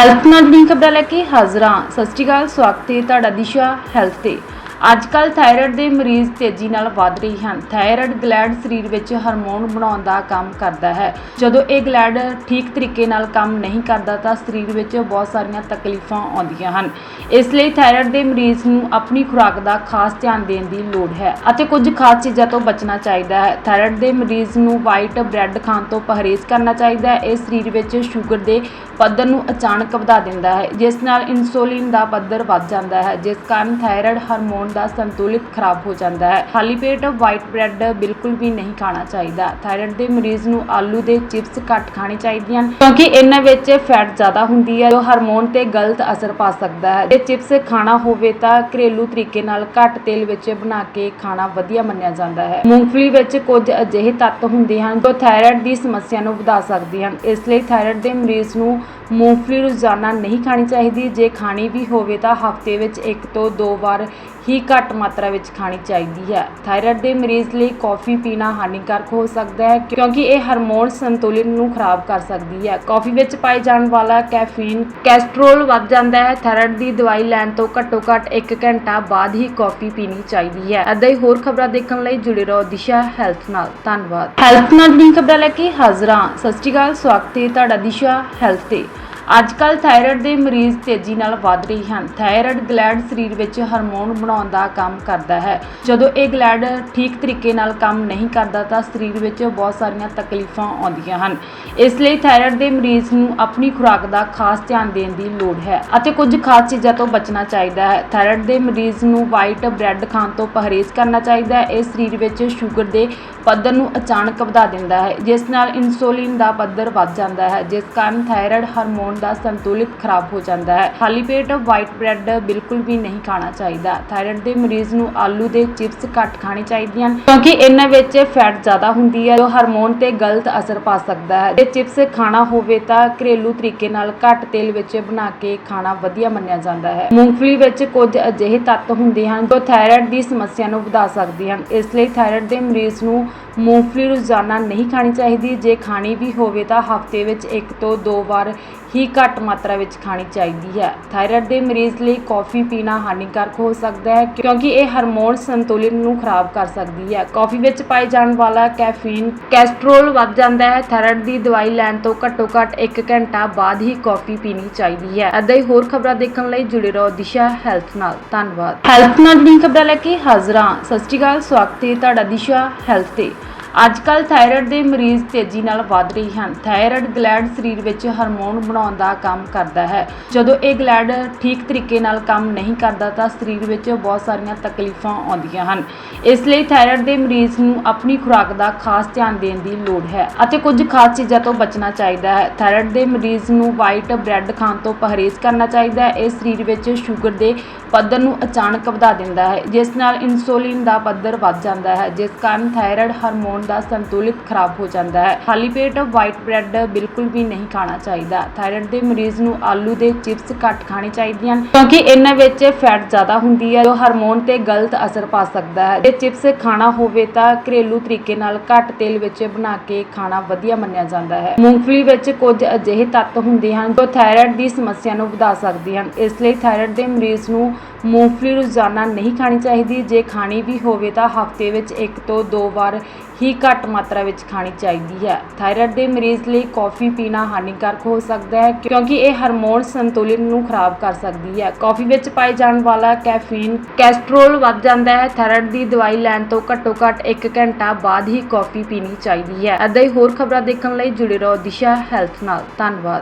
Health ਨਾਲ link ਖਬਰਾਂ ਲੈ ਕੇ ਹਾਜ਼ਰ। ਹਾਂ ਸਤਿ ਸ਼੍ਰੀ ਅਕਾਲ, ਸਵਾਗਤ ਹੈ ਤੁਹਾਡਾ ਦਿਸ਼ਾ ਹੈਲਥ ਤੇ। ਅੱਜ ਕੱਲ ਥਾਇਰਾਇਡ ਦੇ ਮਰੀਜ਼ ਤੇਜ਼ੀ ਨਾਲ ਵੱਧ ਰਹੀ ਹਨ। ਥਾਇਰਾਇਡ ਗਲੈਂਡ ਸਰੀਰ ਵਿੱਚ ਹਾਰਮੋਨ ਬਣਾਉਣ ਦਾ ਕੰਮ ਕਰਦਾ ਹੈ। ਜਦੋਂ ਇਹ ਗਲੈਂਡ ਠੀਕ ਤਰੀਕੇ ਨਾਲ ਕੰਮ ਨਹੀਂ ਕਰਦਾ ਤਾਂ ਸਰੀਰ ਵਿੱਚ ਬਹੁਤ ਸਾਰੀਆਂ ਤਕਲੀਫਾਂ ਆਉਂਦੀਆਂ ਹਨ। ਇਸ ਲਈ ਥਾਇਰਾਇਡ ਦੇ ਮਰੀਜ਼ ਨੂੰ ਆਪਣੀ ਖੁਰਾਕ ਦਾ ਖਾਸ ਧਿਆਨ ਦੇਣ ਦੀ ਲੋੜ ਹੈ ਅਤੇ ਕੁਝ ਖਾਸ ਚੀਜ਼ਾਂ ਤੋਂ ਬਚਣਾ ਚਾਹੀਦਾ ਹੈ। ਥਾਇਰਾਇਡ ਦੇ ਮਰੀਜ਼ ਨੂੰ ਵਾਈਟ ਬ੍ਰੈਡ ਖਾਣ ਤੋਂ ਪਰਹੇਜ਼ ਕਰਨਾ ਚਾਹੀਦਾ ਹੈ। ਇਹ ਸਰੀਰ ਵਿੱਚ ਸ਼ੂਗਰ ਦੇ ਪੱਧਰ ਨੂੰ ਅਚਾਨਕ ਵਧਾ ਦਿੰਦਾ ਹੈ, ਜਿਸ ਨਾਲ ਇਨਸੂਲਿਨ ਦਾ ਪੱਧਰ ਵੱਧ ਜਾਂਦਾ ਹੈ, ਜਿਸ ਕਾਰਨ ਥਾਇਰਾਇਡ ਹਾਰਮੋਨ ਦਾ ਸੰਤੁਲਿਤ ਖਰਾਬ ਹੋ ਜਾਂਦਾ ਹੈ। ਖਾਲੀ ਪੇਟ ਵਾਈਟ ਬ੍ਰੈਡ ਬਿਲਕੁਲ ਵੀ ਨਹੀਂ ਖਾਣਾ ਚਾਹੀਦਾ। ਥਾਇਰਾਇਡ ਦੇ ਮਰੀਜ਼ ਨੂੰ ਆਲੂ ਦੇ ਚਿਪਸ ਘੱਟ ਖਾਣੇ ਚਾਹੀਦੇ ਹਨ ਕਿਉਂਕਿ ਇਹਨਾਂ ਵਿੱਚ ਫੈਟ ਜ਼ਿਆਦਾ ਹੁੰਦੀ ਹੈ, ਜੋ ਹਾਰਮੋਨ ਤੇ ਗਲਤ ਅਸਰ ਪਾ ਸਕਦਾ ਹੈ। ਜੇ ਚਿਪਸ ਖਾਣਾ ਹੋਵੇ ਤਾਂ ਘਰੇਲੂ ਤਰੀਕੇ ਨਾਲ ਘੱਟ ਤੇਲ ਵਿੱਚ ਬਣਾ ਕੇ ਖਾਣਾ ਵਧੀਆ ਮੰਨਿਆ ਜਾਂਦਾ ਹੈ। ਮੂੰਗਫਲੀ ਵਿੱਚ ਕੁਝ ਅਜਿਹੇ ਤੱਤ ਹੁੰਦੇ ਹਨ, ਜੋ ਥਾਇਰਾਇਡ ਦੀ ਸਮੱਸਿਆ ਨੂੰ ਵਧਾ ਸਕਦੇ ਹਨ। ਇਸ ਲਈ ਥਾਇਰਾਇਡ ਦੇ ਮਰੀਜ਼ ਨੂੰ ਮੂੰਗਫਲੀ ਰੋਜ਼ਾਨਾ ਨਹੀਂ ਖਾਣੀ ਚਾਹੀਦੀ। ਜੇ ਖਾਣੀ ਵੀ ਹੋਵੇ ਤਾਂ ਹਫ਼ਤੇ ਵਿੱਚ ਇੱਕ ਤੋਂ ਦੋ ਵਾਰ ਹੀ ਘੱਟ ਮਾਤਰਾ ਵਿੱਚ ਖਾਣੀ ਚਾਹੀਦੀ ਹੈ। ਥਾਇਰਾਇਡ ਦੇ ਮਰੀਜ਼ ਲਈ ਕੌਫੀ ਪੀਣਾ ਹਾਨੀਕਾਰਕ ਹੋ ਸਕਦਾ ਹੈ ਕਿਉਂਕਿ ਇਹ ਹਾਰਮੋਨ ਸੰਤੁਲਨ ਨੂੰ ਖਰਾਬ ਕਰ ਸਕਦੀ ਹੈ। ਕੌਫੀ ਵਿੱਚ ਪਾਏ ਜਾਣ ਵਾਲਾ ਕੈਫੀਨ ਕੈਸਟਰੋਲ ਵੱਧ ਜਾਂਦਾ ਹੈ। ਥਾਇਰਾਇਡ ਦੀ ਦਵਾਈ ਲੈਣ ਤੋਂ ਘੱਟੋ ਘੱਟ 1 ਘੰਟਾ ਬਾਅਦ ਹੀ ਕੌਫੀ ਪੀਣੀ ਚਾਹੀਦੀ ਹੈ। ਅਦਾਈ ਹੋਰ ਖਬਰਾਂ ਦੇਖਣ ਲਈ ਜੁੜੇ ਰਹੋ ਦਿਸ਼ਾ ਹੈਲਥ ਨਾਲ। ਧੰਨਵਾਦ। ਹੈਲਥ ਨਾਲ ਲਿੰਕ ਖਬਰਾਂ ਲੈ ਕੇ ਹਾਜ਼ਰਾਂ ਸਤਿ ਸ਼੍ਰੀ ਅਕਾਲ, ਸਵਾਗਤ ਹੈ ਤੁਹਾਡਾ ਦਿਸ਼ਾ ਹੈਲਥ ਤੇ। ਅੱਜ ਕੱਲ ਥਾਇਰਾਇਡ ਦੇ ਮਰੀਜ਼ ਤੇਜ਼ੀ ਨਾਲ ਵਧ ਰਹੀ ਹਨ। ਥਾਇਰਾਇਡ ਗਲੈਂਡ ਸਰੀਰ ਵਿੱਚ ਹਾਰਮੋਨ ਬਣਾਉਣ ਦਾ ਕੰਮ ਕਰਦਾ ਹੈ। ਜਦੋਂ ਇਹ ਗਲੈਂਡ ਠੀਕ ਤਰੀਕੇ ਨਾਲ ਕੰਮ ਨਹੀਂ ਕਰਦਾ ਤਾਂ ਸਰੀਰ ਵਿੱਚ ਬਹੁਤ ਸਾਰੀਆਂ ਤਕਲੀਫਾਂ ਆਉਂਦੀਆਂ ਹਨ। ਇਸ ਲਈ ਥਾਇਰਾਇਡ ਦੇ ਮਰੀਜ਼ ਨੂੰ ਆਪਣੀ ਖੁਰਾਕ ਦਾ ਖਾਸ ਧਿਆਨ ਦੇਣ ਦੀ ਲੋੜ ਹੈ ਅਤੇ ਕੁਝ ਖਾਸ ਚੀਜ਼ਾਂ ਤੋਂ ਬਚਣਾ ਚਾਹੀਦਾ ਹੈ। ਥਾਇਰਾਇਡ ਦੇ ਮਰੀਜ਼ ਨੂੰ ਵਾਈਟ ਬ੍ਰੈਡ ਖਾਣ ਤੋਂ ਪਰਹੇਜ਼ ਕਰਨਾ ਚਾਹੀਦਾ ਹੈ। ਇਹ ਸਰੀਰ ਵਿੱਚ ਸ਼ੂਗਰ ਦੇ ਪੱਧਰ ਨੂੰ ਅਚਾਨਕ ਵਧਾ ਦਿੰਦਾ ਹੈ, ਜਿਸ ਨਾਲ ਇਨਸੂਲਿਨ ਦਾ ਪੱਧਰ ਵੱਧ ਜਾਂਦਾ ਹੈ। ਜਿਸ ਕਾਰਨ ਥਾਇਰਾਇਡ ਹਾਰਮੋਨ ਦਾ ਸੰਤੁਲਿਤ ਖਰਾਬ ਹੋ ਜਾਂਦਾ ਹੈ। ਖਾਲੀ ਪੇਟ ਵਾਈਟ ਬ੍ਰੈਡ ਬਿਲਕੁਲ ਵੀ ਨਹੀਂ ਖਾਣਾ ਚਾਹੀਦਾ। ਥਾਇਰਾਇਡ ਦੇ ਮਰੀਜ਼ ਨੂੰ ਆਲੂ ਦੇ ਚਿਪਸ ਘੱਟ ਖਾਣੇ ਚਾਹੀਦੇ ਹਨ ਕਿਉਂਕਿ ਇਹਨਾਂ ਵਿੱਚ ਫੈਟ ਜ਼ਿਆਦਾ ਹੁੰਦੀ ਹੈ, ਜੋ ਹਾਰਮੋਨ ਤੇ ਗਲਤ ਅਸਰ ਪਾ ਸਕਦਾ ਹੈ। ਜੇ ਚਿਪਸ ਖਾਣਾ ਹੋਵੇ ਤਾਂ ਘਰੇਲੂ ਤਰੀਕੇ ਨਾਲ ਘੱਟ ਤੇਲ ਵਿੱਚ ਬਣਾ ਕੇ ਖਾਣਾ ਵਧੀਆ ਮੰਨਿਆ ਜਾਂਦਾ ਹੈ। ਮੂੰਗਫਲੀ ਵਿੱਚ ਕੁਝ ਅਜਿਹੇ ਤੱਤ ਹੁੰਦੇ ਹਨ ਜੋ ਥਾਇਰਾਇਡ ਦੀ ਸਮੱਸਿਆ ਨੂੰ ਵਧਾ ਸਕਦੇ ਹਨ। ਇਸ ਲਈ ਥਾਇਰਾਇਡ ਦੇ ਮਰੀਜ਼ ਨੂੰ ਮੂੰਗਫਲੀ ਰੋਜ਼ਾਨਾ ਨਹੀਂ ਖਾਣੀ ਚਾਹੀਦੀ। ਜੇ ਖਾਣੀ ਵੀ ਹੋਵੇ ਤਾਂ ਹਫ਼ਤੇ ਵਿੱਚ ਇੱਕ ਤੋਂ ਦੋ ਵਾਰ ਹੀ ਘੱਟ ਮਾਤਰਾ ਵਿੱਚ ਖਾਣੀ ਚਾਹੀਦੀ ਹੈ। ਥਾਇਰਾਇਡ ਦੇ ਮਰੀਜ਼ ਲਈ ਕੌਫੀ ਪੀਣਾ ਹਾਨੀਕਾਰਕ ਹੋ ਸਕਦਾ ਹੈ ਕਿਉਂਕਿ ਇਹ ਹਾਰਮੋਨ ਸੰਤੁਲਨ ਨੂੰ ਖਰਾਬ ਕਰ ਸਕਦੀ ਹੈ। ਕੌਫੀ ਵਿੱਚ ਪਾਏ ਜਾਣ ਵਾਲਾ ਕੈਫੀਨ ਕੈਸਟਰੋਲ ਵੱਧ ਜਾਂਦਾ ਹੈ। ਥਾਇਰਾਇਡ ਦੀ ਦਵਾਈ ਲੈਣ ਤੋਂ ਘੱਟੋ ਘੱਟ 1 ਘੰਟਾ ਬਾਅਦ ਹੀ ਕੌਫੀ ਪੀਣੀ ਚਾਹੀਦੀ ਹੈ। ਅਦਾਈ ਹੋਰ ਖਬਰਾਂ ਦੇਖਣ ਲਈ ਜੁੜੇ ਰਹੋ ਦਿਸ਼ਾ ਹੈਲਥ ਨਾਲ। ਧੰਨਵਾਦ। ਹੈਲਥ ਨਾਲ ਲਿੰਕ ਖਬਰਾਂ ਲੈ ਕੇ ਹਾਜ਼ਰਾਂ ਸਤਿ ਸ਼੍ਰੀ ਅਕਾਲ, ਸਵਾਗਤ ਹੈ ਤੁਹਾਡਾ ਦਿਸ਼ਾ ਹੈਲਥ ਤੇ। ਅੱਜ ਕੱਲ ਥਾਇਰਾਇਡ ਦੇ ਮਰੀਜ਼ ਤੇਜ਼ੀ ਨਾਲ ਵਧ ਰਹੀ ਹਨ। ਥਾਇਰਾਇਡ ਗਲੈਂਡ ਸਰੀਰ ਵਿੱਚ ਹਾਰਮੋਨ ਬਣਾਉਣ ਦਾ ਕੰਮ ਕਰਦਾ ਹੈ। ਜਦੋਂ ਇਹ ਗਲੈਂਡ ਠੀਕ ਤਰੀਕੇ ਨਾਲ ਕੰਮ ਨਹੀਂ ਕਰਦਾ ਤਾਂ ਸਰੀਰ ਵਿੱਚ ਬਹੁਤ ਸਾਰੀਆਂ ਤਕਲੀਫਾਂ ਆਉਂਦੀਆਂ ਹਨ। ਇਸ ਲਈ ਥਾਇਰਾਇਡ ਦੇ ਮਰੀਜ਼ ਨੂੰ ਆਪਣੀ ਖੁਰਾਕ ਦਾ ਖਾਸ ਧਿਆਨ ਦੇਣ ਦੀ ਲੋੜ ਹੈ ਅਤੇ ਕੁਝ ਖਾਸ ਚੀਜ਼ਾਂ ਤੋਂ ਬਚਣਾ ਚਾਹੀਦਾ ਹੈ। ਥਾਇਰਾਇਡ ਦੇ ਮਰੀਜ਼ ਨੂੰ ਵਾਈਟ ਬ੍ਰੈਡ ਖਾਣ ਤੋਂ ਪਰਹੇਜ਼ ਕਰਨਾ ਚਾਹੀਦਾ ਹੈ। ਇਹ ਸਰੀਰ ਵਿੱਚ ਸ਼ੂਗਰ ਦੇ ਪੱਧਰ ਨੂੰ ਅਚਾਨਕ ਵਧਾ ਦਿੰਦਾ ਹੈ, ਜਿਸ ਨਾਲ ਇਨਸੂਲਿਨ ਦਾ ਪੱਧਰ ਵੱਧ ਜਾਂਦਾ ਹੈ। ਜਿਸ ਕਾਰਨ ਥਾਇਰਾਇਡ ਹਾਰਮੋਨ ਦਾ ਸੰਤੁਲਿਤ ਖਰਾਬ ਹੋ ਜਾਂਦਾ ਹੈ। ਖਾਲੀ ਪੇਟ ਵਾਈਟ ਬ੍ਰੈਡ ਬਿਲਕੁਲ ਵੀ ਨਹੀਂ ਖਾਣਾ ਚਾਹੀਦਾ। ਥਾਇਰਾਇਡ ਦੇ ਮਰੀਜ਼ ਨੂੰ ਆਲੂ ਦੇ ਚਿਪਸ ਘੱਟ ਖਾਣੇ ਚਾਹੀਦੇ ਹਨ ਕਿਉਂਕਿ ਇਹਨਾਂ ਵਿੱਚ ਫੈਟ ਜ਼ਿਆਦਾ ਹੁੰਦੀ ਹੈ, ਜੋ ਹਾਰਮੋਨ ਤੇ ਗਲਤ ਅਸਰ ਪਾ ਸਕਦਾ ਹੈ। ਜੇ ਚਿਪਸ ਖਾਣਾ ਹੋਵੇ ਤਾਂ ਘਰੇਲੂ ਤਰੀਕੇ ਨਾਲ ਘੱਟ ਤੇਲ ਵਿੱਚ ਬਣਾ ਕੇ ਖਾਣਾ ਵਧੀਆ ਮੰਨਿਆ ਜਾਂਦਾ ਹੈ। ਮੂੰਗਫਲੀ ਵਿੱਚ ਕੁਝ ਅਜਿਹੇ ਤੱਤ ਹੁੰਦੇ ਹਨ, ਜੋ ਥਾਇਰਾਇਡ ਦੀ ਸਮੱਸਿਆ ਨੂੰ ਵਧਾ ਸਕਦੇ ਹਨ। ਇਸ ਲਈ ਥਾਇਰਾਇਡ ਦੇ ਮਰੀਜ਼ ਨੂੰ ਮੂੰਗਫਲੀ ਰੋਜ਼ਾਨਾ ਨਹੀਂ ਖਾਣੀ ਚਾਹੀਦੀ। ਜੇ ਖਾਣੀ ਵੀ ਹੋਵੇ ਤਾਂ ਹਫ਼ਤੇ ਵਿੱਚ ਇੱਕ ਤੋਂ ਦੋ ਵਾਰ ਹੀ ਘੱਟ ਮਾਤਰਾ ਵਿੱਚ ਖਾਣੀ ਚਾਹੀਦੀ ਹੈ। ਥਾਇਰਾਇਡ ਦੇ ਮਰੀਜ਼ ਲਈ ਕੌਫੀ ਪੀਣਾ ਹਾਨੀਕਾਰਕ ਹੋ ਸਕਦਾ ਹੈ ਕਿਉਂਕਿ ਇਹ ਹਾਰਮੋਨ ਸੰਤੁਲਨ ਨੂੰ ਖਰਾਬ ਕਰ ਸਕਦੀ ਹੈ। ਕੌਫੀ ਵਿੱਚ ਪਾਏ ਜਾਣ ਵਾਲਾ ਕੈਫੀਨ ਕੈਸਟਰੋਲ ਵੱਧ ਜਾਂਦਾ ਹੈ। ਥਾਇਰਾਇਡ ਦੀ ਦਵਾਈ ਲੈਣ ਤੋਂ ਘੱਟੋ ਘੱਟ 1 ਘੰਟਾ ਬਾਅਦ ਹੀ ਕੌਫੀ ਪੀਣੀ ਚਾਹੀਦੀ ਹੈ। ਅਦਾਈ ਹੋਰ ਖਬਰਾਂ ਦੇਖਣ ਲਈ ਜੁੜੇ ਰਹੋ ਦਿਸ਼ਾ ਹੈਲਥ ਨਾਲ। ਧੰਨਵਾਦ।